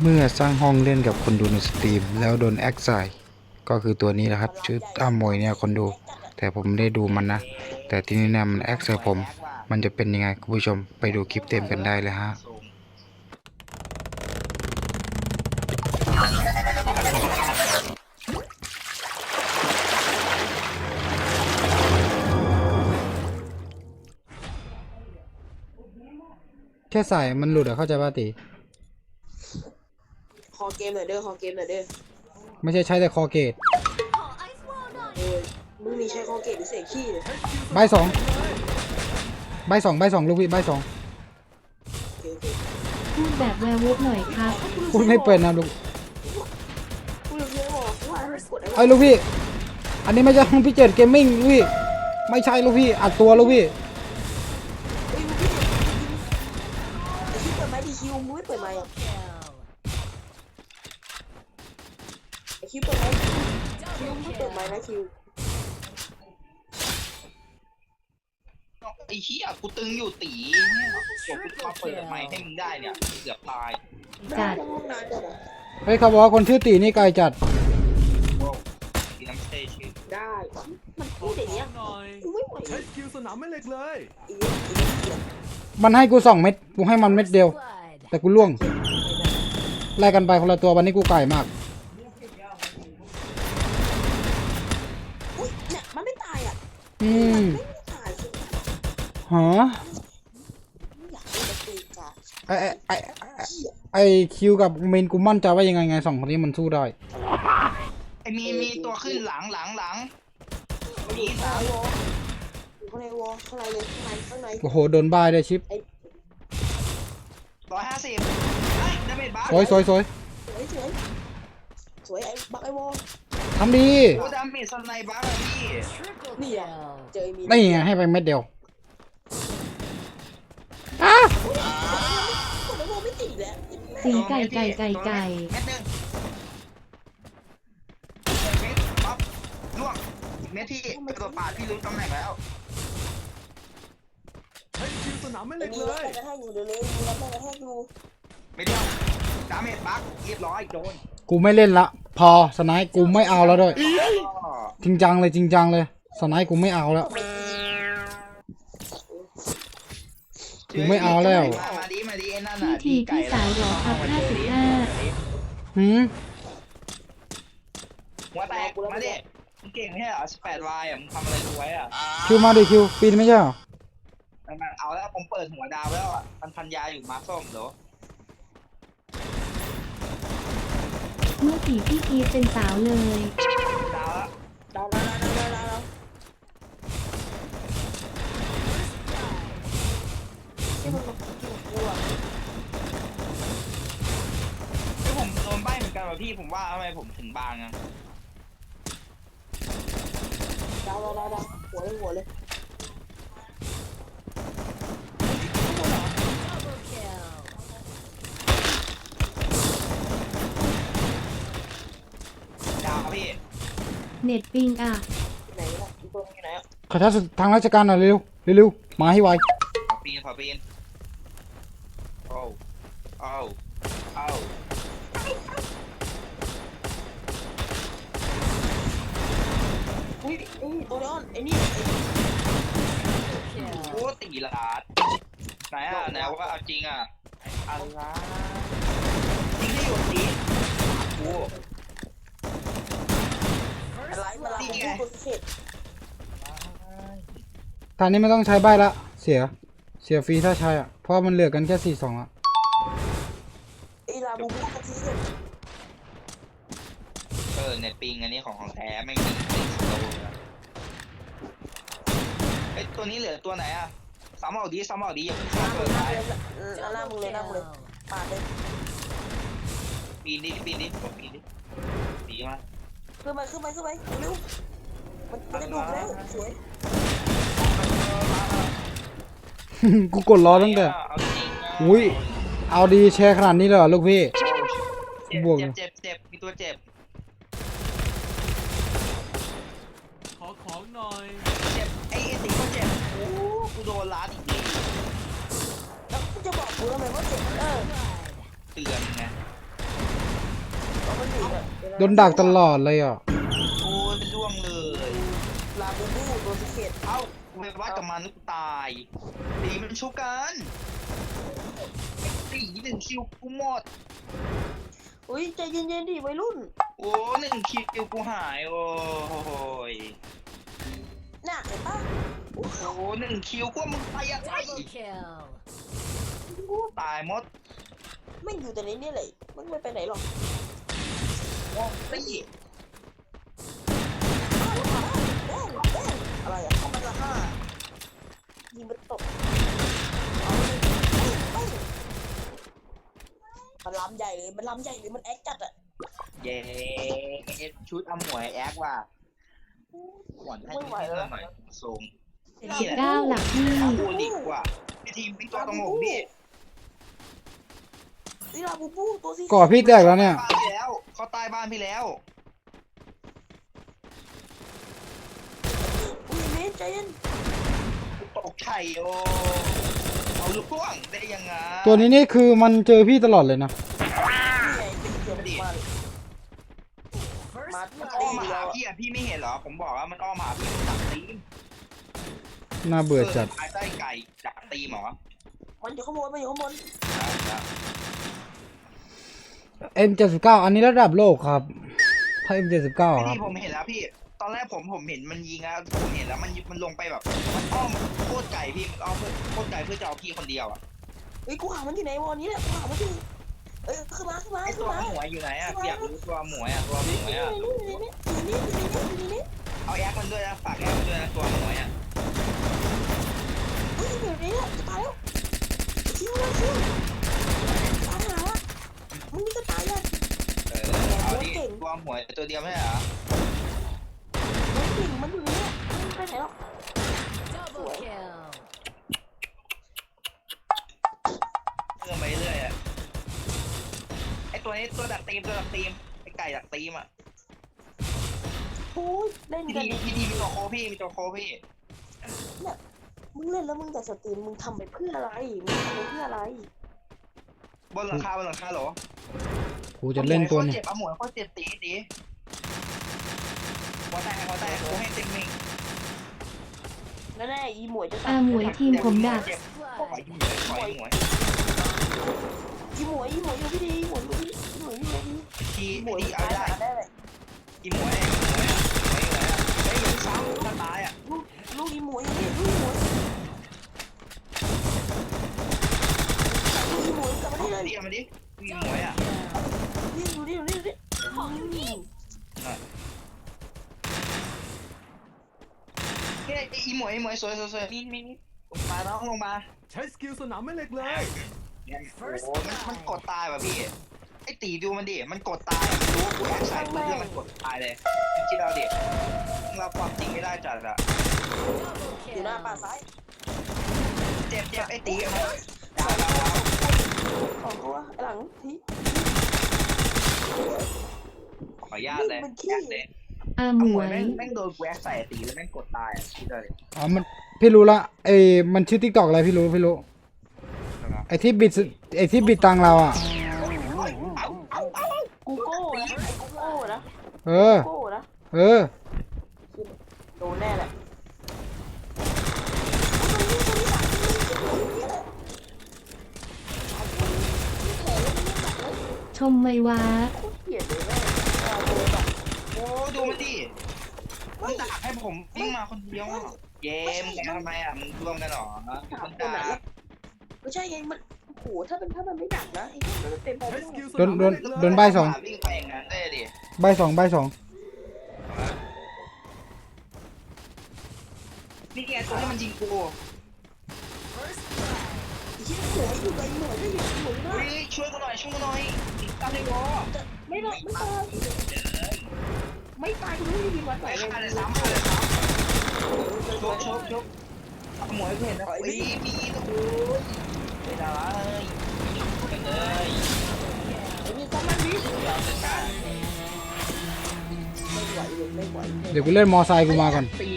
เมื่อสร้างห้องเล่นกับคนดูในสตรีม แล้วโดนแอคใส่ก็คือตัวนี้แหละครับชื่ออ้ามวยเนี่ยคนดู แต่ผมไม่ได้ดูมันนะ แต่ที่นี่เนี่ยมันแอคใส่ผม มันจะเป็นยังไงคุณผู้ชมไปดูคลิปเต็มกันได้เลยฮะแค่ใส่มันหลุดอะเข้าใจป่ะติค อเกมหน่อยเด้อ คอเกมหน่อยเด้อ ไม่ใช่ใช้แต่คอเกตเออ มึงมีใช้คอเกมหรือเสียขี้เนี่ยใบสองใบสองใบสองลูกพี่ใบสองโอเคโอเคพูดแบบแวร์วูฟหน่อยครับ พูดไม่เป็นนะลูกกูรู้เลยบอกว่าให้มันกดไอ้ไอ้ยลูกพี่ อันนี้ไม่ใช่ของพี่เจ็ดเกมมิ่งลูกพี่ ไม่ใช่ลูกพี่อัดตัวลูกพี่ เฮ้ยมึงพี่ไอ้คิวเปิดไม้ดีคิวมึงไม่เปิดไม้อะไอ้ คิวเปิดไม้คิวมึงไม่เปิดไม้นะคิวไอ้เหี้ยกูตึงอยู่ตีเนี่ยเดี๋ยวกูมาเปิดไมค์ให้มึงได้เนี่ยเกือบตายจัด ห้องน้ำจัดอะเฮ้ยเขาบอกว่าคนชื่อตีนี่ไกลจัด โว้วดีน้ำเตชื่อได้มันพูดอย่างเงี้ยหน่อยกูไม่ไหวใช้คิวสนามแม่เหล็กเลย อีกนิดอีกนิดเดียวมันให้กูสองเม็ดกูให้มันเม็ดเดียว แต่กูล่วงไล่กันไปคนละตัววันนี้กูไก่มาก อะอืมไม่ตายสิฮะไม่อยากให้มันตีกาไอไอไอ้ไอคิวกับเมนกูมั่นใจว่ายังไงไงสองคนนี้มันสู้ได้ไอ้มีมีตัวขึ้นหลังหลังหลังมีข้าสางมในวอลอยู่ข้างในวอลข้างในเลยข้างในข้างในโอ้โหโดนบ้ายด้วยชิปร้อยห้าสิบเฮ้ยดาเมจบ้าสวยสวยสวยสวยสวยสวยไอ้บักไอ้วอล ทำดีโอ้ดาเมจสไนบ้าเลยพี่นี่อะเจอไอ้มีนี่ไงให้ไปเม็ดเดียวกดไอ้วอลไม่ติดอีกแล้วตีไก่ไก่ไก่ไก่เม็ดหนึ่งเม็ดป๊อปล่วงเม็ดที่ตัวปาดพี่รู้ตำแหน่งแล้วใช้คิวสนามแม่เหไอ้ล็กมีเลรับยแรงกระแทกอยู่เร็วๆมีรับแรงกระแทกอยู่ไม่เดียวดาเมจบักเรียบร้อยโดนกูไม่เล่นละ พอสไนป์กูไม่เอาแล้วด้วยก็จริงจังเลยจริงจังเลย สไนป์กูไม่เอาแล้วกูไม่เอาแล้ว มามาดิมาดิไอ้นั่นพี่น่ะทีพี่สาวหรอครับ55หืมหัวแตกมาดิมึงเก่งไม่ใช่เหรอ18วายอะมึงทำอะไรกูไว้อะคิวมาดิคิวปีนไม่ใช่เหรอมันมันเอาแล้วผมเปิดหัวดาวแล้วอะมันพันยาอยู่มาร์คส้มเหรอ เมื่อกี้พี่ทีเป็นสาวเลย ดาวแล้วดาวดาวดาวดาวดาวดาวที่มันมากินกูอะที่ผมโดนใบเหมือนกันว่ะพี่ผมว่าทำไมผมถึงบางอะดาวดาวดาวดาวหัวเลยหัวเลย ดาวพี่ เน็ตปิงอะไหนล่ะอีตัวอยู่ไหนอะขอทัศทางราชการหน่อยเร็วเร็วเร็วมาให้ไวขอปีนขอปีนโอ้โอ้โอ้อุ้ยอุ้ยตัวนี้อ่อนไอ้นี่ไอ้โหตีหลาดไหนอะไหนว่าเอาจริงอะอะไรจริงที่อยู่ตีโอ้ อะไรเวลาผมพูดบนเขต ตอนนี้ไม่ต้องใช้ใบละ เสีย เสียฟรีถ้าใช้อะ เพราะมันเหลือกันแค่สี่สองอะไอ้ลาบูบูกะทิเนี่ยเออเน็ตปิงอันนี้ของของแท้ไม่มีติดโลเลยไอยตัวนี้เหลือตัวไหนอะซ้ำเอาดีซ้ำเอาดีอย่าเพิ่งหน้าเข้ามึเปิงดหน้าท้ายมึงหน้ามึงเลยหน้ามึงเลยปาดเลยปีนดิปีนดิกดปีนดิดีมากขึ้นไปขึ้นไปขึ้นไปเร็วมันมันจะดูดแล้วสวย กูกดรอตั้งแต่เอาจริงะอุ้ยเอาดีแชร์ขนาดนี้เลยเหรอลูกพี่ เจ็บบวก เจ็บเจ็บเจ็บมีตัวเจ็บ ขอของหน่อย เจ็บไอ้ไอ้สิงก็เจ็บโอ้กูโดนล้านอีกทีแล้วกูจะบอกกูทำไมว่าเจ็บเออเตือนไงเอามันอยู่เนี่ยโดนดักตลอดเลยอะ โอ้ยเป็นร่วงเลย ลาบูบูโดนสิเกต เอ้าไปวัด กับมันกูตายตีมันชุบกันตีหนึ่งคิวกูหมด อุ้ยใจเย็นๆดิวัยรุ่น โอ้หนึ่งคิวกูหายโอ้โหยน่ะเห็นปะโอ้หนึ่งคิวกูมึงไปอะไร Double kill ตายหมดไม่อยู่แต่ในนี้เลยมันไม่ไปไหนหรอก โอ้ตี อะไรอะเขามันละห้า ยิงมันตกเอาเลยเอ้ยมันล้ำใหญ่เลยมันล้ำใหญ่เลยมันแอคจัดอะเย้ชุดอมวยแอคว่ะหวานให้พี่เพิ่มหน่อยสูงนี่แหละเก้าหลักนี่บูดีกว่าพี่ทีมพี่ตัวตรงผมพี่นี่ลาบูบูตัวสีก่อพี่แตกแล้วเนี่ยบ้านพี่แล้วเขาใต้บ้านพี่แล้วอุ้ยเมนใจเย็นต กไข่โอเอาลูกพ่วงได้ยังไงตัวนี้นี่คือมันเจอพี่ตลอดเลยนะนี่ไงเป็นเกือบมาเลยมามันตีอ้อมมาหาเราพี่อะพี่ไม่เห็นเหรอ ผมบอกว่ามันอ้อมมาหาพี่จากตีมน่าเบื่อจัดภายใต้ไก่จากตีมเหรอมันอยู่ข้างบนมันอยู่ข้างบน M79 อันนี้ระดับโลกครับถ้า M79 พี่ครับที่ผมเห็นแล้วพี่ต อนแรกผมผมเห็นมันยิงแล้วผมเห็นแล้วมันมันลงไปแบบมันอ้อมโคตรไก่พี่มันอ้อมโคตรไก่เพื่อจะเอาพี่คนเดียวอะเฮ้ยกูหามันอยู่ไหนวอนนี้แหละกูหามันอยู่เอ้ยขึ้นมาขึ้นมาไอขึ้ตันวมาหมวยอยู่ไหนอะพี่อยากรู้ตัวหมวยอะตัวหมวยอะอยู่นี่อยู่นี่อยู่นี่อยู่นี่อยู่นี่เอาแอคมันด้วยนะฝากแอคมันด้วยนะตัวหมวยอะเฮ้ยอยู่นี่เนี่ยจะตายแล้วคิวเลยคิวตายหาละมึงนี่ก็ตายแล้วเออเอาดิตัวหมวยตัวเดียวไม่ใช่เหรอ ตัวดักตีมตัวดักตีมไอไก่ดักตีมอะโอ้ยเล่นพี่กันทีพี่ทีมีตัวโคพี่มีตัวโคพี่มึงเล่นแล้วมึงแต่สตรีมมึงทำไปเพื่ออะไรมึงทำไปเพื่ออะไรบนหลังคาบนหลังคาเหรอกูจะเล่นตัวนี้นี้เจ็บเอาหมวยเขาเจ็บตีตีหัวแตกหัวแตกกูให้เต็มมิงแน่ๆอีหมวยจะอาหมวยทีมผมดักเจ็บปล่อยหมวยปล่อยหมวย อีหมวยอีหมวยอยู่พี่ดีอีหมวยอยู่พี่อีหมวยอยู่พี่ทีอีหมวยทีเอาตายได้หาได้เลยอีหมวยอีหมวยอะไม่ไหวอะไอ้หมวยซ้ำถ้าตายอะลูกลูกอีหมวยอยู่นี่ลูกอีหมวยลูกอีหมวยกลับมาที่เลยเรียกมาดิอีหมวยอะนี่ดูนี่ดูนี่ดูนี่ของนี่เฮ้ยอีหมวยอีหมวยสวยสวยสวยนี่นี่นี่ลงมาน้องลงมาใช้สกิลสนามแม่เหล็กเลย โอ้โหมันมันกดตายว่ะพี่ ไอตีดูมันดิ มันกดตายอะมันรู้ว่ากูแอบใส่เพื่อนมันกดตายเลยคิดเอาดิเราความจริงไม่ได้จัดอะอยู่หน้าป่าซ้ายเจ็บเจ็บไอตีมันดาวดาวดาวสองตัวหลังทีขออนุญาตเลยแอคเลยอาหหมมววยยแม่งแม่งโดนกูแอคใส่ตีแล้วแม่งกดตายอะคิดเลยอ๋อมันพี่รู้ละไอ้มันชื่อทิกตอกอะไรพี่รู้พี่รู้ ไอ้ที่บิดสไอ้ที่บิดตังเราอะกูโก้นะไอ้กูโก้นะเออ โก้นะเออ โดนแน่แหละชมไม่ว้าเหี้ยเลยแม่เอาเลยแบบโอ้ดูมันดิมันดักให้ผมวิ่งมาคนเดียวอะเยมแกทำไมอะมึงร่วมกันเหรอคนด่า ไม่ใช่ไงมันโอ้โหถ้าเป็นถ้ามันไม่ดักนะไอ้ที่มันเป็นไปใช้ไม่สได้กิลสโดนนามโดแม่นเหล็กเลยโดนใบสองวิ่งไปอย่างนั้นได้ดิใบสองใบสองนี่ไงตัวที่มันยิงกูที่สวยอยู่ไอ้หมวยได้อยู่หมวยมากเฮ้ยช่วยกูหน่อยช่วยกูหน่อยติดตามเลยวอไม่หรอกไม่ตายไม่ตายกูไม่มีวันไหนไปเลยฆ่าเลยซ้ำฆ่าเลยซ้ำชกชกชกเอา หมวยเห็นนะเฮ้ยมีโอ้ยไม่ได้เลยกันเลยไอ้นี่ก็มันดิยาวเลยค่ะไม่ไหวเลยไม่ไหวเดี๋ยวกูเล่นมอไซค์กูมาก่อนตี